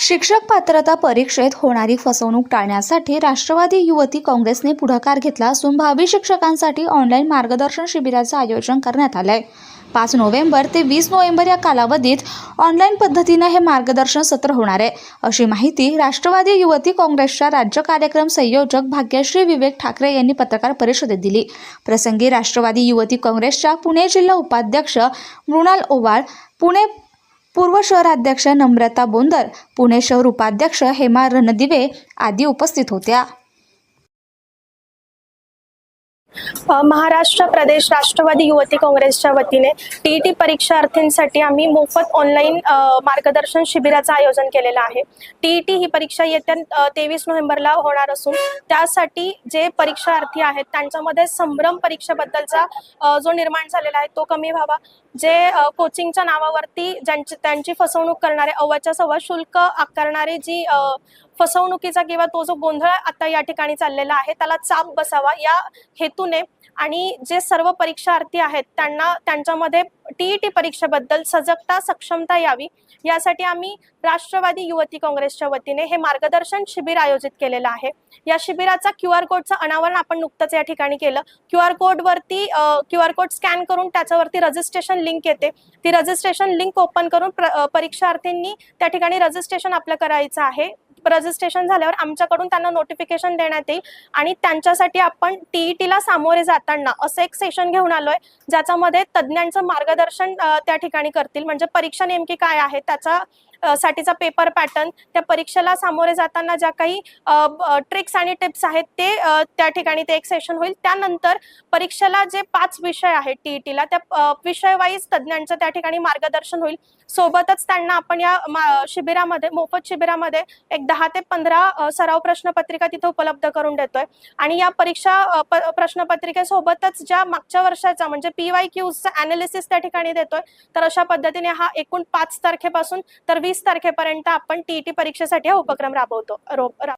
शिक्षक पात्रता परीक्षेत होणारी फसवणूक टाळण्यासाठी राष्ट्रवादी युवती काँग्रेसने पुढाकार घेतला असून भावी शिक्षकांसाठी ऑनलाईन मार्गदर्शन शिबिराचं आयोजन करण्यात आलं आहे पाच नोव्हेंबर ते वीस नोव्हेंबर या कालावधीत ऑनलाईन पद्धतीनं हे मार्गदर्शन सत्र होणार आहे. अशी माहिती राष्ट्रवादी युवती काँग्रेसच्या राज्य कार्यक्रम संयोजक भाग्यश्री विवेक ठाकरे यांनी पत्रकार परिषदेत दिली. प्रसंगी राष्ट्रवादी युवती काँग्रेसच्या पुणे जिल्हा उपाध्यक्ष मृणाल ओवाळ पुणे पूर्व शहराध्यक्ष नम्रता बोंदर पुणे शहर उपाध्यक्ष हेमा रणदिवे आदी उपस्थित होत्या. महाराष्ट्र प्रदेश राष्ट्रवादी युवती काँग्रेसच्या वतीने टी ई टी परीक्षार्थींसाठी आम्ही मोफत ऑनलाईन मार्गदर्शन शिबिराचं आयोजन केलेलं आहे. टी ई टी ही परीक्षा येत्या तेवीस नोव्हेंबरला होणार असून त्यासाठी जे परीक्षार्थी आहेत त्यांच्यामध्ये संभ्रम परीक्षेबद्दलचा जो निर्माण झालेला आहे तो कमी व्हावा. जे कोचिंगच्या नावावरती ज्यांची त्यांची फसवणूक करणारे अव्वाच्या सव्वा शुल्क आकारणारे जी फसवणुकीचा किंवा तो जो गोंधळ आता या ठिकाणी चाललेला आहे त्याला चाप बसावा या हेतूने आणि जे सर्व परीक्षार्थी आहेत त्यांना त्यांच्यामध्ये टी ई टी परीक्षेबद्दल सजगता सक्षमता यावी. यासाठी आम्ही राष्ट्रवादी युवती काँग्रेसच्या वतीने हे मार्गदर्शन शिबिर आयोजित केलेलं आहे. या शिबिराचा क्यू आर कोडचं अनावरण आपण नुकतंच या ठिकाणी केलं. क्यू आर कोडवरती क्यू आर कोड स्कॅन करून त्याच्यावरती रजिस्ट्रेशन लिंक येते. ती रजिस्ट्रेशन लिंक ओपन करून प्र- परीक्षार्थींनी त्या ठिकाणी रजिस्ट्रेशन आपलं करायचं आहे. रजिस्ट्रेशन झाल्यावर आमच्याकडून त्यांना नोटिफिकेशन देण्यात येईल. आणि त्यांच्यासाठी आपण टीईटीला सामोरे जाताना असं एक सेशन घेऊन आलोय ज्याच्यामध्ये तज्ज्ञांचं मार्गदर्शन त्या ठिकाणी करतील. म्हणजे परीक्षा नेमकी काय आहे त्याचा साठीचा पेपर पॅटर्न त्या परीक्षेला सामोरे जाताना ज्या काही ट्रिक्स आणि टिप्स आहेत ते त्या ठिकाणी ते एक सेशन होईल. त्यानंतर परीक्षेला जे पाच विषय आहेत टीईटीला त्या विषय वाईज तज्ज्ञांचं त्या ठिकाणी मार्गदर्शन होईल. सोबतच त्यांना आपण या शिबिरामध्ये मोफत शिबिरामध्ये एक दहा ते पंधरा सराव प्रश्नपत्रिका तिथे उपलब्ध करून देतोय. आणि या परीक्षा प्रश्नपत्रिकेसोबतच ज्या मागच्या वर्षाचा म्हणजे पी वाय क्यूजचा अनालिसिस त्या ठिकाणी देतोय. तर अशा पद्धतीने हा एकूण पाच तारखेपासून तर वीस तारखेपर्यंत आपण टीईटी परीक्षेसाठी हा उपक्रम राबवतो. रो- रा-